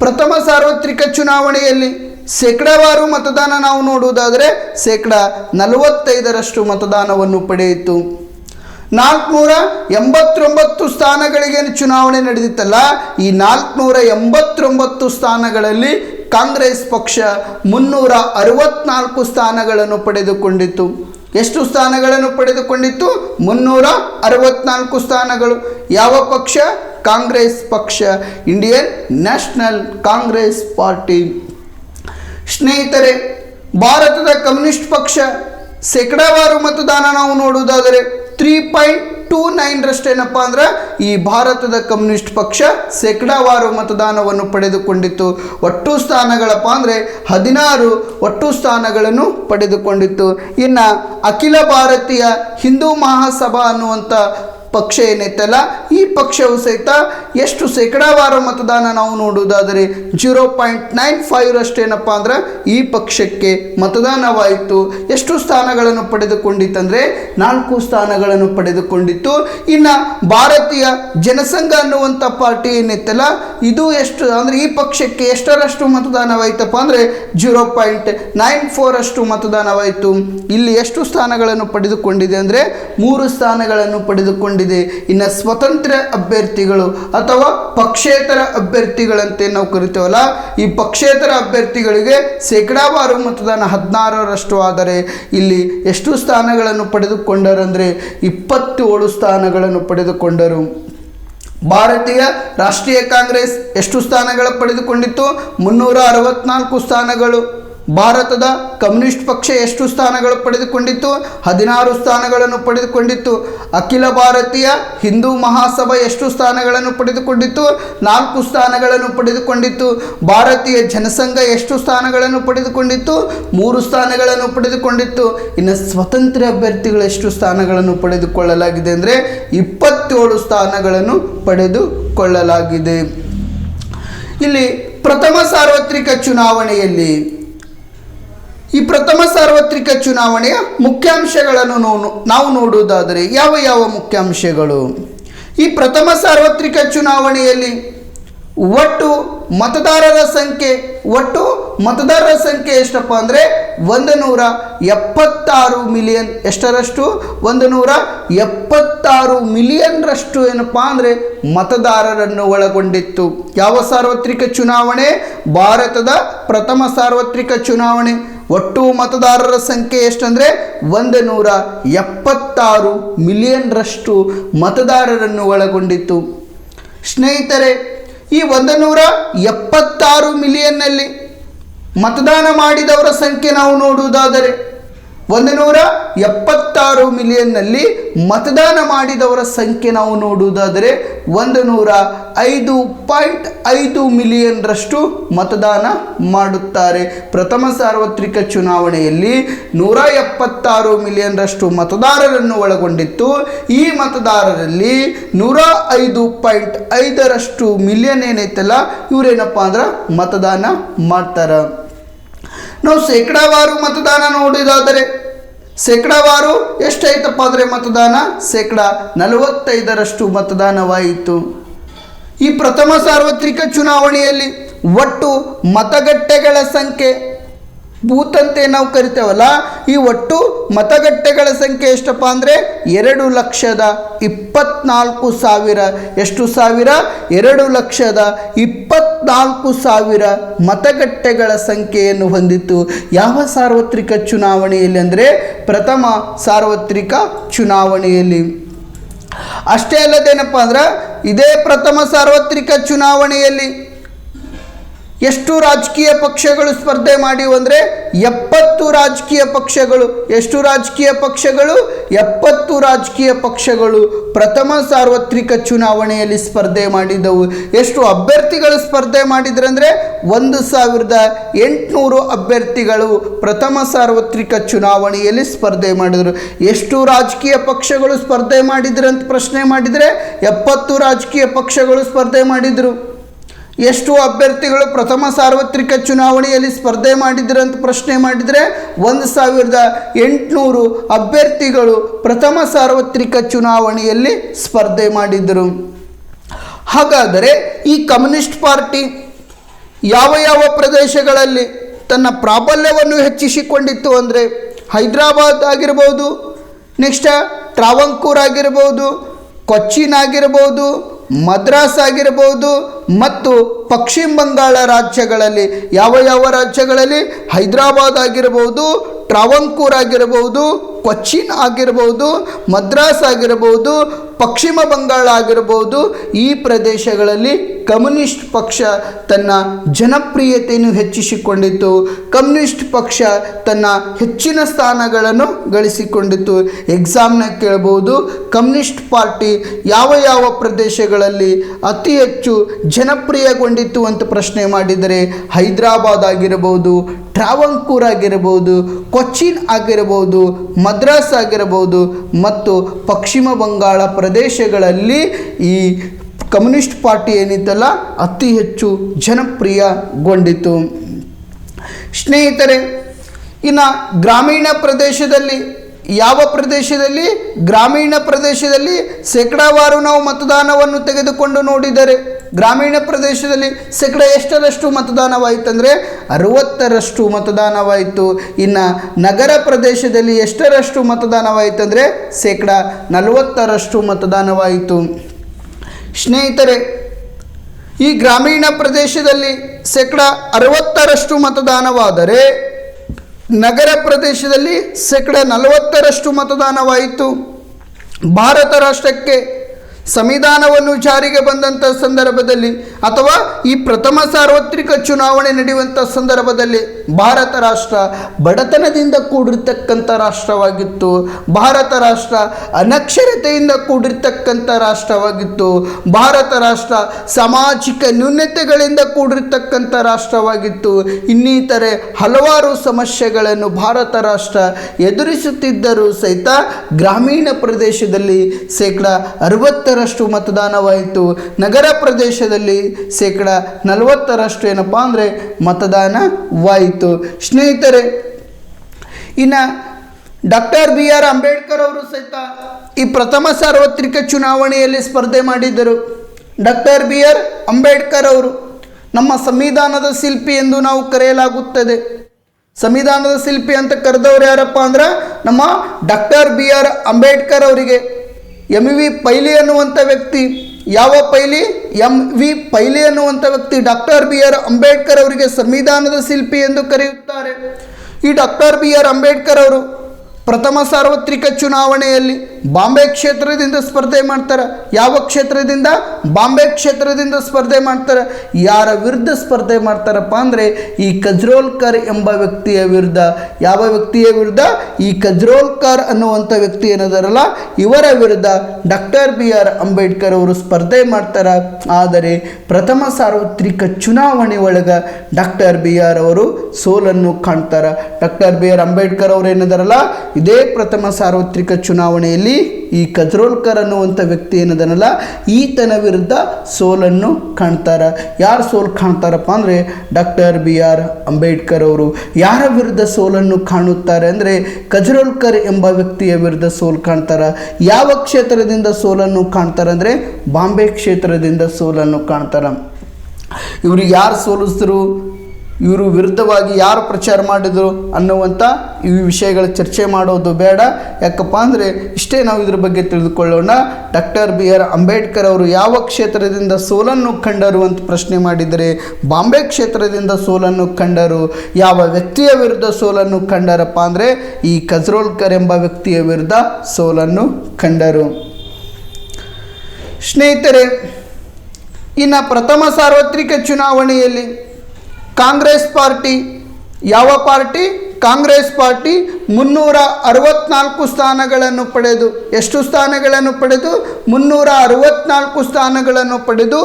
ಪ್ರಥಮ ಸಾರ್ವತ್ರಿಕ ಚುನಾವಣೆಯಲ್ಲಿ ಶೇಕಡಾವಾರು ಮತದಾನ ನಾವು ನೋಡುವುದಾದರೆ ಶೇಕಡ ನಲವತ್ತೈದರಷ್ಟು ಮತದಾನವನ್ನು ಪಡೆಯಿತು. ನಾಲ್ಕುನೂರ ಎಂಬತ್ತೊಂಬತ್ತು ಸ್ಥಾನಗಳಿಗೆ ಚುನಾವಣೆ ನಡೆದಿತ್ತಲ್ಲ, ಈ ನಾಲ್ಕುನೂರ ಎಂಬತ್ತೊಂಬತ್ತು ಸ್ಥಾನಗಳಲ್ಲಿ ಕಾಂಗ್ರೆಸ್ ಪಕ್ಷ ಮುನ್ನೂರ ಅರವತ್ನಾಲ್ಕು ಸ್ಥಾನಗಳನ್ನು ಪಡೆದುಕೊಂಡಿತ್ತು. ಎಷ್ಟು ಸ್ಥಾನಗಳನ್ನು ಪಡೆದುಕೊಂಡಿತ್ತು? ಮುನ್ನೂರ ಅರವತ್ನಾಲ್ಕು ಸ್ಥಾನಗಳು. ಯಾವ ಪಕ್ಷ? ಕಾಂಗ್ರೆಸ್ ಪಕ್ಷ. Indian National Congress party. ಸ್ನೇಹಿತರೆ, ಭಾರತದ ಕಮ್ಯುನಿಸ್ಟ್ ಪಕ್ಷ, ಶೇಕಡಾವಾರು ಮತದಾನ ನಾವು ನೋಡುವುದಾದರೆ ತ್ರೀ ಪಾಯಿಂಟ್ ಟೂ ನೈನ್ರಷ್ಟೇನಪ್ಪ ಅಂದ್ರೆ ಈ ಭಾರತದ ಕಮ್ಯುನಿಸ್ಟ್ ಪಕ್ಷ ಶೇಕಡಾವಾರು ಮತದಾನವನ್ನು ಪಡೆದುಕೊಂಡಿತ್ತು. ಒಟ್ಟು ಸ್ಥಾನಗಳಪ್ಪ ಅಂದರೆ ಹದಿನಾರು ಒಟ್ಟು ಸ್ಥಾನಗಳನ್ನು ಪಡೆದುಕೊಂಡಿತ್ತು. ಇನ್ನು ಅಖಿಲ ಭಾರತೀಯ ಹಿಂದೂ ಮಹಾಸಭಾ ಅನ್ನುವಂಥ ಪಕ್ಷ ಏನೈತಲ್ಲ ಈ ಪಕ್ಷವು ಸಹಿತ ಎಷ್ಟು ಶೇಕಡಾವಾರು ಮತದಾನ ನಾವು ನೋಡುವುದಾದರೆ ಜೀರೋ ಪಾಯಿಂಟ್ ನೈನ್ ಫೈವ್ ಏನಪ್ಪ ಅಂದ್ರೆ ಈ ಪಕ್ಷಕ್ಕೆ ಮತದಾನವಾಯಿತು. ಎಷ್ಟು ಸ್ಥಾನಗಳನ್ನು ಪಡೆದುಕೊಂಡಿತ್ತಂದರೆ ನಾಲ್ಕು ಸ್ಥಾನಗಳನ್ನು ಪಡೆದುಕೊಂಡಿತ್ತು. ಇನ್ನು ಭಾರತೀಯ ಜನಸಂಘ ಅನ್ನುವಂಥ ಪಾರ್ಟಿ ಏನೈತಲ್ಲ ಇದು ಎಷ್ಟು ಅಂದರೆ ಈ ಪಕ್ಷಕ್ಕೆ ಎಷ್ಟರಷ್ಟು ಮತದಾನವಾಯಿತಪ್ಪ ಅಂದರೆ ಜೀರೋ ಪಾಯಿಂಟ್ ನೈನ್ ಫೋರಷ್ಟು ಮತದಾನವಾಯಿತು. ಇಲ್ಲಿ ಎಷ್ಟು ಸ್ಥಾನಗಳನ್ನು ಪಡೆದುಕೊಂಡಿದೆ ಅಂದರೆ ಮೂರು ಸ್ಥಾನಗಳನ್ನು ಪಡೆದುಕೊಂಡಿದೆ ಇನ್ನು ಸ್ವತಂತ್ರ ಅಭ್ಯರ್ಥಿಗಳು ಅಥವಾ ಪಕ್ಷೇತರ ಅಭ್ಯರ್ಥಿಗಳಂತೆ ನಾವು ಕರಿತೇವಲ್ಲ, ಈ ಪಕ್ಷೇತರ ಅಭ್ಯರ್ಥಿಗಳಿಗೆ ಶೇಕಡಾವಾರು ಮತದಾನ ಹದಿನಾರರಷ್ಟು ಆದರೆ ಇಲ್ಲಿ ಎಷ್ಟು ಸ್ಥಾನಗಳನ್ನು ಪಡೆದುಕೊಂಡರಂದರೆ ಇಪ್ಪತ್ತೇಳು ಸ್ಥಾನಗಳನ್ನು ಪಡೆದುಕೊಂಡರು. ಭಾರತೀಯ ರಾಷ್ಟ್ರೀಯ ಕಾಂಗ್ರೆಸ್ ಎಷ್ಟು ಸ್ಥಾನಗಳ ಪಡೆದುಕೊಂಡಿತ್ತು? ಮುನ್ನೂರ ಅರವತ್ನಾಲ್ಕು ಸ್ಥಾನಗಳು. ಭಾರತದ ಕಮ್ಯುನಿಸ್ಟ್ ಪಕ್ಷ ಎಷ್ಟು ಸ್ಥಾನಗಳು ಪಡೆದುಕೊಂಡಿತ್ತು? ಹದಿನಾರು ಸ್ಥಾನಗಳನ್ನು ಪಡೆದುಕೊಂಡಿತ್ತು. ಅಖಿಲ ಭಾರತೀಯ ಹಿಂದೂ ಮಹಾಸಭಾ ಎಷ್ಟು ಸ್ಥಾನಗಳನ್ನು ಪಡೆದುಕೊಂಡಿತ್ತು? ನಾಲ್ಕು ಸ್ಥಾನಗಳನ್ನು ಪಡೆದುಕೊಂಡಿತ್ತು. ಭಾರತೀಯ ಜನಸಂಘ ಎಷ್ಟು ಸ್ಥಾನಗಳನ್ನು ಪಡೆದುಕೊಂಡಿತ್ತು? ಮೂರು ಸ್ಥಾನಗಳನ್ನು ಪಡೆದುಕೊಂಡಿತ್ತು. ಇನ್ನು ಸ್ವತಂತ್ರ ಅಭ್ಯರ್ಥಿಗಳು ಎಷ್ಟು ಸ್ಥಾನಗಳನ್ನು ಪಡೆದುಕೊಳ್ಳಲಾಗಿದೆ ಅಂದರೆ ಇಪ್ಪತ್ತೇಳು ಸ್ಥಾನಗಳನ್ನು ಪಡೆದುಕೊಳ್ಳಲಾಗಿದೆ. ಇಲ್ಲಿ ಪ್ರಥಮ ಸಾರ್ವತ್ರಿಕ ಚುನಾವಣೆಯಲ್ಲಿ ಈ ಪ್ರಥಮ ಸಾರ್ವತ್ರಿಕ ಚುನಾವಣೆಯ ಮುಖ್ಯಾಂಶಗಳನ್ನು ನಾವು ನೋಡುವುದಾದರೆ ಯಾವ ಯಾವ ಮುಖ್ಯಾಂಶಗಳು? ಈ ಪ್ರಥಮ ಸಾರ್ವತ್ರಿಕ ಚುನಾವಣೆಯಲ್ಲಿ ಒಟ್ಟು ಮತದಾರರ ಸಂಖ್ಯೆ, ಒಟ್ಟು ಮತದಾರರ ಸಂಖ್ಯೆ ಎಷ್ಟಪ್ಪ ಅಂದರೆ ಒಂದು ನೂರ ಎಪ್ಪತ್ತಾರು ಮಿಲಿಯನ್ ಎಷ್ಟರಷ್ಟು? ಒಂದು ನೂರ ಎಪ್ಪತ್ತಾರು ಮಿಲಿಯನ್ರಷ್ಟು ಏನಪ್ಪ ಅಂದರೆ ಮತದಾರರನ್ನು ಒಳಗೊಂಡಿತ್ತು. ಯಾವ ಸಾರ್ವತ್ರಿಕ ಚುನಾವಣೆ? ಭಾರತದ ಪ್ರಥಮ ಸಾರ್ವತ್ರಿಕ ಚುನಾವಣೆ. ಒಟ್ಟು ಮತದಾರರ ಸಂಖ್ಯೆ ಎಷ್ಟಂದರೆ ಒಂದು ನೂರ ಎಪ್ಪತ್ತಾರು ಮಿಲಿಯನ್ರಷ್ಟು ಮತದಾರರನ್ನು ಒಳಗೊಂಡಿತ್ತು. ಸ್ನೇಹಿತರೆ, ಈ ಒಂದು ನೂರ ಎಪ್ಪತ್ತಾರು ಮಿಲಿಯನ್ನಲ್ಲಿ ಮತದಾನ ಮಾಡಿದವರ ಸಂಖ್ಯೆ ನಾವು ನೋಡುವುದಾದರೆ ಒಂದು ನೂರ ಎಪ್ಪತ್ತಾರು ಮಿಲಿಯನ್ನಲ್ಲಿ ಮತದಾನ ಮಾಡಿದವರ ಸಂಖ್ಯೆ ನಾವು ನೋಡುವುದಾದರೆ ಒಂದು ನೂರ ಐದು ಪಾಯಿಂಟ್ ಐದು ಮಿಲಿಯನ್ರಷ್ಟು ಮತದಾನ ಮಾಡುತ್ತಾರೆ. ಪ್ರಥಮ ಸಾರ್ವತ್ರಿಕ ಚುನಾವಣೆಯಲ್ಲಿ ನೂರ ಎಪ್ಪತ್ತಾರು ಮಿಲಿಯನ್ರಷ್ಟು ಮತದಾರರನ್ನು ಒಳಗೊಂಡಿತ್ತು. ಈ ಮತದಾರರಲ್ಲಿ ನೂರ ಐದು ಪಾಯಿಂಟ್ ಐದರಷ್ಟು ಮಿಲಿಯನ್ ಏನೈತಲ್ಲ ಇವರೇನಪ್ಪ ಅಂದ್ರೆ ಮತದಾನ ಮಾಡ್ತಾರೆ. ನಾವು ಶೇಕಡಾವಾರು ಮತದಾನ ನೋಡಿದಾದರೆ ಶೇಕಡಾವಾರು ಎಷ್ಟೈತಪ್ಪ ಅಂದರೆ ಮತದಾನ? ಶೇಕಡ ನಲವತ್ತೈದರಷ್ಟು ಮತದಾನವಾಯಿತು. ಈ ಪ್ರಥಮ ಸಾರ್ವತ್ರಿಕ ಚುನಾವಣೆಯಲ್ಲಿ ಒಟ್ಟು ಮತಗಟ್ಟೆಗಳ ಸಂಖ್ಯೆ ಬೂತ್ ಅಂತ ನಾವು ಕರಿತೇವಲ್ಲ, ಈ ಒಟ್ಟು ಮತಗಟ್ಟೆಗಳ ಸಂಖ್ಯೆ ಎಷ್ಟಪ್ಪ ಅಂದರೆ ಎರಡು ಲಕ್ಷದ ಇಪ್ಪತ್ನಾಲ್ಕು ಸಾವಿರ. ಎಷ್ಟು ಸಾವಿರ? ಎರಡು ಲಕ್ಷದ ಇಪ್ಪತ್ನಾಲ್ಕು ಸಾವಿರ ಮತಗಟ್ಟೆಗಳ ಸಂಖ್ಯೆಯನ್ನು ಹೊಂದಿತ್ತು. ಯಾವ ಸಾರ್ವತ್ರಿಕ ಚುನಾವಣೆಯಲ್ಲಿ ಅಂದರೆ ಪ್ರಥಮ ಸಾರ್ವತ್ರಿಕ ಚುನಾವಣೆಯಲ್ಲಿ? ಅಷ್ಟೇ ಅಲ್ಲದೇನಪ್ಪ ಅಂದ್ರೆ ಇದೇ ಪ್ರಥಮ ಸಾರ್ವತ್ರಿಕ ಚುನಾವಣೆಯಲ್ಲಿ ಎಷ್ಟು ರಾಜಕೀಯ ಪಕ್ಷಗಳು ಸ್ಪರ್ಧೆ ಮಾಡಿವು ಅಂದರೆ ಎಪ್ಪತ್ತು ರಾಜಕೀಯ ಪಕ್ಷಗಳು. ಎಷ್ಟು ರಾಜಕೀಯ ಪಕ್ಷಗಳು? ಎಪ್ಪತ್ತು ರಾಜಕೀಯ ಪಕ್ಷಗಳು ಪ್ರಥಮ ಸಾರ್ವತ್ರಿಕ ಚುನಾವಣೆಯಲ್ಲಿ ಸ್ಪರ್ಧೆ ಮಾಡಿದವು. ಎಷ್ಟು ಅಭ್ಯರ್ಥಿಗಳು ಸ್ಪರ್ಧೆ ಮಾಡಿದ್ರಂದರೆ ಒಂದು ಸಾವಿರದ ಎಂಟುನೂರು ಅಭ್ಯರ್ಥಿಗಳು ಪ್ರಥಮ ಸಾರ್ವತ್ರಿಕ ಚುನಾವಣೆಯಲ್ಲಿ ಸ್ಪರ್ಧೆ ಮಾಡಿದರು. ಎಷ್ಟು ರಾಜಕೀಯ ಪಕ್ಷಗಳು ಸ್ಪರ್ಧೆ ಮಾಡಿದ್ರಂತ ಪ್ರಶ್ನೆ ಮಾಡಿದರೆ ಎಪ್ಪತ್ತು ರಾಜಕೀಯ ಪಕ್ಷಗಳು ಸ್ಪರ್ಧೆ ಮಾಡಿದರು. ಎಷ್ಟು ಅಭ್ಯರ್ಥಿಗಳು ಪ್ರಥಮ ಸಾರ್ವತ್ರಿಕ ಚುನಾವಣೆಯಲ್ಲಿ ಸ್ಪರ್ಧೆ ಮಾಡಿದ್ರೆ ಅಂತ ಪ್ರಶ್ನೆ ಮಾಡಿದರೆ ಒಂದು ಸಾವಿರದ ಎಂಟುನೂರು ಅಭ್ಯರ್ಥಿಗಳು ಪ್ರಥಮ ಸಾರ್ವತ್ರಿಕ ಚುನಾವಣೆಯಲ್ಲಿ ಸ್ಪರ್ಧೆ ಮಾಡಿದರು. ಹಾಗಾದರೆ ಈ ಕಮ್ಯುನಿಸ್ಟ್ ಪಾರ್ಟಿ ಯಾವ ಯಾವ ಪ್ರದೇಶಗಳಲ್ಲಿ ತನ್ನ ಪ್ರಾಬಲ್ಯವನ್ನು ಹೆಚ್ಚಿಸಿಕೊಂಡಿತ್ತು ಅಂದರೆ ಹೈದರಾಬಾದ್ ಆಗಿರ್ಬೋದು, ನೆಕ್ಸ್ಟ್ ಟ್ರಾವಂಕೂರ್ ಆಗಿರ್ಬೋದು, ಕೊಚ್ಚಿನ್ ಆಗಿರ್ಬೋದು ಮದ್ರಾಸ್ ಆಗಿರ್ಬೋದು ಮತ್ತು ಪಶ್ಚಿಮ ಬಂಗಾಳ ರಾಜ್ಯಗಳಲ್ಲಿ ಯಾವ ಯಾವ ರಾಜ್ಯಗಳಲ್ಲಿ? ಹೈದರಾಬಾದ್ ಆಗಿರ್ಬೋದು ಟ್ರಾವಂಕೂರ್ ಆಗಿರಬಹುದು ಕೊಚ್ಚಿನ್ ಆಗಿರ್ಬೋದು, ಮದ್ರಾಸ್ ಆಗಿರ್ಬೋದು, ಪಶ್ಚಿಮ ಬಂಗಾಳ ಆಗಿರಬಹುದು ಈ ಪ್ರದೇಶಗಳಲ್ಲಿ ಕಮ್ಯುನಿಸ್ಟ್ ಪಕ್ಷ ತನ್ನ ಜನಪ್ರಿಯತೆಯನ್ನು ಹೆಚ್ಚಿಸಿಕೊಂಡಿತ್ತು. ಕಮ್ಯುನಿಸ್ಟ್ ಪಕ್ಷ ತನ್ನ ಹೆಚ್ಚಿನ ಸ್ಥಾನಗಳನ್ನು ಗಳಿಸಿಕೊಂಡಿತ್ತು. ಎಕ್ಸಾಮ್ನ ಕೇಳಬಹುದು ಕಮ್ಯುನಿಸ್ಟ್ ಪಾರ್ಟಿ ಯಾವ ಯಾವ ಪ್ರದೇಶಗಳಲ್ಲಿ ಅತಿ ಹೆಚ್ಚು ಜನಪ್ರಿಯಗೊಂಡಿತ್ತು ಅಂತ ಪ್ರಶ್ನೆ ಮಾಡಿದರೆ, ಹೈದರಾಬಾದ್ ಆಗಿರಬಹುದು ಟ್ರಾವಂಕೂರ್ ಆಗಿರಬಹುದು ಕೊಚ್ಚಿನ್ ಆಗಿರಬಹುದು ಮದ್ರಾಸ್ ಆಗಿರಬಹುದು ಮತ್ತು ಪಶ್ಚಿಮ ಬಂಗಾಳ ಪ್ರದೇಶಗಳಲ್ಲಿ ಈ ಕಮ್ಯುನಿಸ್ಟ್ ಪಾರ್ಟಿ ಏನಿತ್ತಲ್ಲ, ಅತಿ ಹೆಚ್ಚು ಜನಪ್ರಿಯಗೊಂಡಿತು. ಸ್ನೇಹಿತರೆ, ಇನ್ನು ಗ್ರಾಮೀಣ ಪ್ರದೇಶದಲ್ಲಿ ಯಾವ ಪ್ರದೇಶದಲ್ಲಿ? ಗ್ರಾಮೀಣ ಪ್ರದೇಶದಲ್ಲಿ ಶೇಕಡಾವಾರು ನಾವು ಮತದಾನವನ್ನು ತೆಗೆದುಕೊಂಡು ನೋಡಿದರೆ, ಗ್ರಾಮೀಣ ಪ್ರದೇಶದಲ್ಲಿ ಶೇಕಡ ಎಷ್ಟರಷ್ಟು ಮತದಾನವಾಯಿತಂದರೆ ಅರುವತ್ತರಷ್ಟು ಮತದಾನವಾಯಿತು. ಇನ್ನು ನಗರ ಪ್ರದೇಶದಲ್ಲಿ ಎಷ್ಟರಷ್ಟು ಮತದಾನವಾಯಿತಂದರೆ ಶೇಕಡ ನಲವತ್ತರಷ್ಟು ಮತದಾನವಾಯಿತು. ಸ್ನೇಹಿತರೆ, ಈ ಗ್ರಾಮೀಣ ಪ್ರದೇಶದಲ್ಲಿ ಶೇಕಡ ಅರವತ್ತರಷ್ಟು ಮತದಾನವಾದರೆ ನಗರ ಪ್ರದೇಶದಲ್ಲಿ ಶೇಕಡ ನಲವತ್ತರಷ್ಟು ಮತದಾನವಾಯಿತು. ಭಾರತ ರಾಷ್ಟ್ರಕ್ಕೆ ಸಂವಿಧಾನವನ್ನು ಜಾರಿಗೆ ಬಂದಂಥ ಸಂದರ್ಭದಲ್ಲಿ ಅಥವಾ ಈ ಪ್ರಥಮ ಸಾರ್ವತ್ರಿಕ ಚುನಾವಣೆ ನಡೆಯುವಂಥ ಸಂದರ್ಭದಲ್ಲಿ ಭಾರತ ರಾಷ್ಟ್ರ ಬಡತನದಿಂದ ಕೂಡಿರ್ತಕ್ಕಂಥ ರಾಷ್ಟ್ರವಾಗಿತ್ತು, ಭಾರತ ರಾಷ್ಟ್ರ ಅನಕ್ಷರತೆಯಿಂದ ಕೂಡಿರ್ತಕ್ಕಂಥ ರಾಷ್ಟ್ರವಾಗಿತ್ತು, ಭಾರತ ರಾಷ್ಟ್ರ ಸಾಮಾಜಿಕ ನ್ಯೂನತೆಗಳಿಂದ ಕೂಡಿರ್ತಕ್ಕಂಥ ರಾಷ್ಟ್ರವಾಗಿತ್ತು. ಇನ್ನಿತರೆ ಹಲವಾರು ಸಮಸ್ಯೆಗಳನ್ನು ಭಾರತ ರಾಷ್ಟ್ರ ಎದುರಿಸುತ್ತಿದ್ದರೂ ಸಹಿತ ಗ್ರಾಮೀಣ ಪ್ರದೇಶದಲ್ಲಿ ಶೇಕಡ ಅರವತ್ತರಷ್ಟು ಮತದಾನವಾಯಿತು. ನಗರ ಪ್ರದೇಶದಲ್ಲಿ ಶೇಕಡ ನಲವತ್ತರಷ್ಟು ಏನಪ್ಪ ಅಂದರೆ ಮತದಾನವಾಯಿತು ಸ್ನೇಹಿತರೆ, ಇನ್ನು ಡಾಕ್ಟರ್ ಬಿ ಆರ್ ಅಂಬೇಡ್ಕರ್ ಅವರು ಸಹಿತ ಈ ಪ್ರಥಮ ಸಾರ್ವತ್ರಿಕ ಚುನಾವಣೆಯಲ್ಲಿ ಸ್ಪರ್ಧೆ ಮಾಡಿದ್ದರು. ಡಾಕ್ಟರ್ ಬಿ ಆರ್ ಅಂಬೇಡ್ಕರ್ ಅವರು, ನಮ್ಮ ಸಂವಿಧಾನದ ಶಿಲ್ಪಿ ಎಂದು ನಾವು ಕರೆಯಲಾಗುತ್ತದೆ. ಸಂವಿಧಾನದ ಶಿಲ್ಪಿ ಅಂತ ಕರೆದವ್ರು ಯಾರಪ್ಪ ಅಂದ್ರೆ ನಮ್ಮ ಡಾಕ್ಟರ್ ಬಿ ಆರ್ ಅಂಬೇಡ್ಕರ್ ಅವರಿಗೆ ಎಂ ವಿ ಪೈಲಿ ಅನ್ನುವಂಥ ವ್ಯಕ್ತಿ. ಯಾವ ಪೈಲಿ? ಎಂ ವಿ ಪೈಲಿ ಅನ್ನುವಂಥ ವ್ಯಕ್ತಿ ಡಾಕ್ಟರ್ ಬಿ ಆರ್ ಅಂಬೇಡ್ಕರ್ ಅವರಿಗೆ ಸಂವಿಧಾನದ ಶಿಲ್ಪಿ ಎಂದು ಕರೆಯುತ್ತಾರೆ. ಈ ಡಾಕ್ಟರ್ ಬಿ ಆರ್ ಅಂಬೇಡ್ಕರ್ ಅವರು ಪ್ರಥಮ ಸಾರ್ವತ್ರಿಕ ಚುನಾವಣೆಯಲ್ಲಿ ಬಾಂಬೆ ಕ್ಷೇತ್ರದಿಂದ ಸ್ಪರ್ಧೆ ಮಾಡ್ತಾರೆ. ಯಾವ ಕ್ಷೇತ್ರದಿಂದ? ಬಾಂಬೆ ಕ್ಷೇತ್ರದಿಂದ ಸ್ಪರ್ಧೆ ಮಾಡ್ತಾರೆ. ಯಾರ ವಿರುದ್ಧ ಸ್ಪರ್ಧೆ ಮಾಡ್ತಾರಪ್ಪ ಅಂದರೆ ಈ ಕಜ್ರೋಲ್ಕರ್ ಎಂಬ ವ್ಯಕ್ತಿಯ ವಿರುದ್ಧ. ಯಾವ ವ್ಯಕ್ತಿಯ ವಿರುದ್ಧ? ಈ ಕಜ್ರೋಲ್ಕರ್ ಅನ್ನುವಂಥ ವ್ಯಕ್ತಿ ಏನದಾರಲ್ಲ, ಇವರ ವಿರುದ್ಧ ಡಾಕ್ಟರ್ ಬಿ ಆರ್ ಅಂಬೇಡ್ಕರ್ ಅವರು ಸ್ಪರ್ಧೆ ಮಾಡ್ತಾರೆ. ಆದರೆ ಪ್ರಥಮ ಸಾರ್ವತ್ರಿಕ ಚುನಾವಣೆ ಒಳಗೆ ಡಾಕ್ಟರ್ ಬಿ ಆರ್ ಅವರು ಸೋಲನ್ನು ಕಾಣ್ತಾರೆ. ಡಾಕ್ಟರ್ ಬಿ ಆರ್ ಅಂಬೇಡ್ಕರ್ ಅವರು ಏನಿದಾರಲ್ಲ ಇದೇ ಪ್ರಥಮ ಸಾರ್ವತ್ರಿಕ ಚುನಾವಣೆಯಲ್ಲಿ ಈ ಕಜ್ರೋಲ್ಕರ್ ಅನ್ನುವಂಥ ವ್ಯಕ್ತಿ ಏನದನಲ್ಲ, ಈತನ ವಿರುದ್ಧ ಸೋಲನ್ನು ಕಾಣ್ತಾರೆ. ಯಾರು ಸೋಲು ಕಾಣ್ತಾರಪ್ಪ ಅಂದರೆ ಡಾಕ್ಟರ್ ಬಿ ಆರ್ ಅಂಬೇಡ್ಕರ್ ಅವರು. ಯಾರ ವಿರುದ್ಧ ಸೋಲನ್ನು ಕಾಣುತ್ತಾರೆ ಅಂದರೆ ಕಜ್ರೋಲ್ಕರ್ ಎಂಬ ವ್ಯಕ್ತಿಯ ವಿರುದ್ಧ ಸೋಲು ಕಾಣ್ತಾರೆ. ಯಾವ ಕ್ಷೇತ್ರದಿಂದ ಸೋಲನ್ನು ಕಾಣ್ತಾರೆ ಅಂದರೆ ಬಾಂಬೆ ಕ್ಷೇತ್ರದಿಂದ ಸೋಲನ್ನು ಕಾಣ್ತಾರೆ. ಇವರು ಯಾರು ಸೋಲಿಸಿದ್ರು? ಇವರು ವಿರುದ್ಧವಾಗಿ ಯಾರು ಪ್ರಚಾರ ಮಾಡಿದರು ಅನ್ನುವಂಥ ಈ ವಿಷಯಗಳ ಚರ್ಚೆ ಮಾಡೋದು ಬೇಡ. ಯಾಕಪ್ಪ ಅಂದರೆ ಇಷ್ಟೇ ನಾವು ಇದ್ರ ಬಗ್ಗೆ ತಿಳಿದುಕೊಳ್ಳೋಣ. ಡಾಕ್ಟರ್ ಬಿ ಆರ್ ಅಂಬೇಡ್ಕರ್ ಅವರು ಯಾವ ಕ್ಷೇತ್ರದಿಂದ ಸೋಲನ್ನು ಕಂಡರು ಅಂತ ಪ್ರಶ್ನೆ ಮಾಡಿದರೆ, ಬಾಂಬೆ ಕ್ಷೇತ್ರದಿಂದ ಸೋಲನ್ನು ಕಂಡರು, ಯಾವ ವ್ಯಕ್ತಿಯ ವಿರುದ್ಧ ಸೋಲನ್ನು ಕಂಡರಪ್ಪ ಅಂದರೆ ಈ ಕಜ್ರೋಲ್ಕರ್ ಎಂಬ ವ್ಯಕ್ತಿಯ ವಿರುದ್ಧ ಸೋಲನ್ನು ಕಂಡರು. ಸ್ನೇಹಿತರೆ, ಇನ್ನು ಪ್ರಥಮ ಸಾರ್ವತ್ರಿಕ ಚುನಾವಣೆಯಲ್ಲಿ ಕಾಂಗ್ರೆಸ್ ಪಾರ್ಟಿ. ಯಾವ ಪಾರ್ಟಿ? ಕಾಂಗ್ರೆಸ್ ಪಾರ್ಟಿ ಮುನ್ನೂರ ಅರವತ್ನಾಲ್ಕು ಸ್ಥಾನಗಳನ್ನು ಪಡೆದು. ಎಷ್ಟು ಸ್ಥಾನಗಳನ್ನು ಪಡೆದು? ಮುನ್ನೂರ ಅರವತ್ನಾಲ್ಕು ಸ್ಥಾನಗಳನ್ನು ಪಡೆದು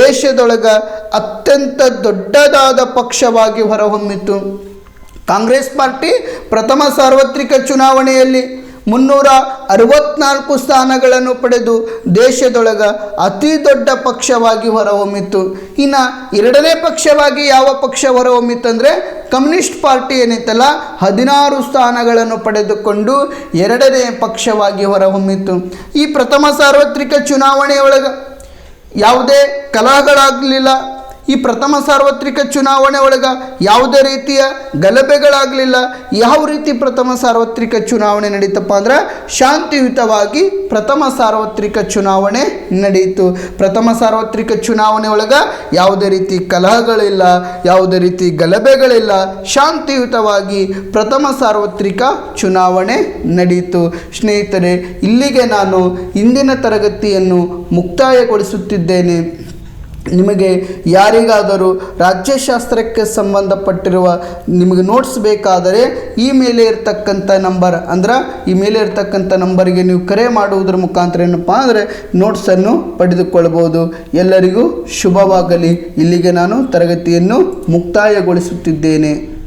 ದೇಶದೊಳಗ ಅತ್ಯಂತ ದೊಡ್ಡದಾದ ಪಕ್ಷವಾಗಿ ಹೊರಹೊಮ್ಮಿತು. ಕಾಂಗ್ರೆಸ್ ಪಾರ್ಟಿ ಪ್ರಥಮ ಸಾರ್ವತ್ರಿಕ ಚುನಾವಣೆಯಲ್ಲಿ ಮುನ್ನೂರ ಅರವತ್ನಾಲ್ಕು ಸ್ಥಾನಗಳನ್ನು ಪಡೆದು ದೇಶದೊಳಗ ಅತಿ ದೊಡ್ಡ ಪಕ್ಷವಾಗಿ ಹೊರಹೊಮ್ಮಿತು. ಇನ್ನು ಎರಡನೇ ಪಕ್ಷವಾಗಿ ಯಾವ ಪಕ್ಷ ಹೊರಹೊಮ್ಮಿತು ಅಂದರೆ ಕಮ್ಯುನಿಸ್ಟ್ ಪಾರ್ಟಿ ಏನಿತ್ತಲ್ಲ, ಹದಿನಾರು ಸ್ಥಾನಗಳನ್ನು ಪಡೆದುಕೊಂಡು ಎರಡನೇ ಪಕ್ಷವಾಗಿ ಹೊರಹೊಮ್ಮಿತು. ಈ ಪ್ರಥಮ ಸಾರ್ವತ್ರಿಕ ಚುನಾವಣೆಯೊಳಗೆ ಯಾವುದೇ ಕಲಹಗಳಾಗಲಿಲ್ಲ ಈ ಪ್ರಥಮ ಸಾರ್ವತ್ರಿಕ ಚುನಾವಣೆ ಒಳಗೆ ಯಾವುದೇ ರೀತಿಯ ಗಲಭೆಗಳಾಗಲಿಲ್ಲ. ಯಾವ ರೀತಿ ಪ್ರಥಮ ಸಾರ್ವತ್ರಿಕ ಚುನಾವಣೆ ನಡೀತಪ್ಪ ಅಂದ್ರೆ ಶಾಂತಿಯುತವಾಗಿ ಪ್ರಥಮ ಸಾರ್ವತ್ರಿಕ ಚುನಾವಣೆ ನಡೆಯಿತು ಪ್ರಥಮ ಸಾರ್ವತ್ರಿಕ ಚುನಾವಣೆ ಒಳಗೆ ಯಾವುದೇ ರೀತಿ ಕಲಹಗಳಿಲ್ಲ, ಯಾವುದೇ ರೀತಿ ಗಲಭೆಗಳಿಲ್ಲ. ಶಾಂತಿಯುತವಾಗಿ ಪ್ರಥಮ ಸಾರ್ವತ್ರಿಕ ಚುನಾವಣೆ ನಡೆಯಿತು ಸ್ನೇಹಿತರೆ, ಇಲ್ಲಿಗೆ ನಾನು ಇಂದಿನ ತರಗತಿಯನ್ನು ಮುಕ್ತಾಯಗೊಳಿಸುತ್ತಿದ್ದೇನೆ. ನಿಮಗೆ ಯಾರಿಗಾದರೂ ರಾಜ್ಯಶಾಸ್ತ್ರಕ್ಕೆ ಸಂಬಂಧಪಟ್ಟಿರುವ ನಿಮಗೆ ನೋಟ್ಸ್ ಬೇಕಾದರೆ ಈ ಮೇಲೆ ಇರ್ತಕ್ಕಂಥ ನಂಬರ್ ಅಂದ್ರೆ ಈ ಮೇಲೆ ಇರ್ತಕ್ಕಂಥ ನಂಬರಿಗೆ ನೀವು ಕರೆ ಮಾಡುವುದರ ಮುಖಾಂತರ ಏನಪ್ಪ ಅಂದರೆ ನೋಟ್ಸನ್ನು ಪಡೆದುಕೊಳ್ಳಬಹುದು ಎಲ್ಲರಿಗೂ ಶುಭವಾಗಲಿ. ಇಲ್ಲಿಗೆ ನಾನು ತರಗತಿಯನ್ನು ಮುಕ್ತಾಯಗೊಳಿಸುತ್ತಿದ್ದೇನೆ.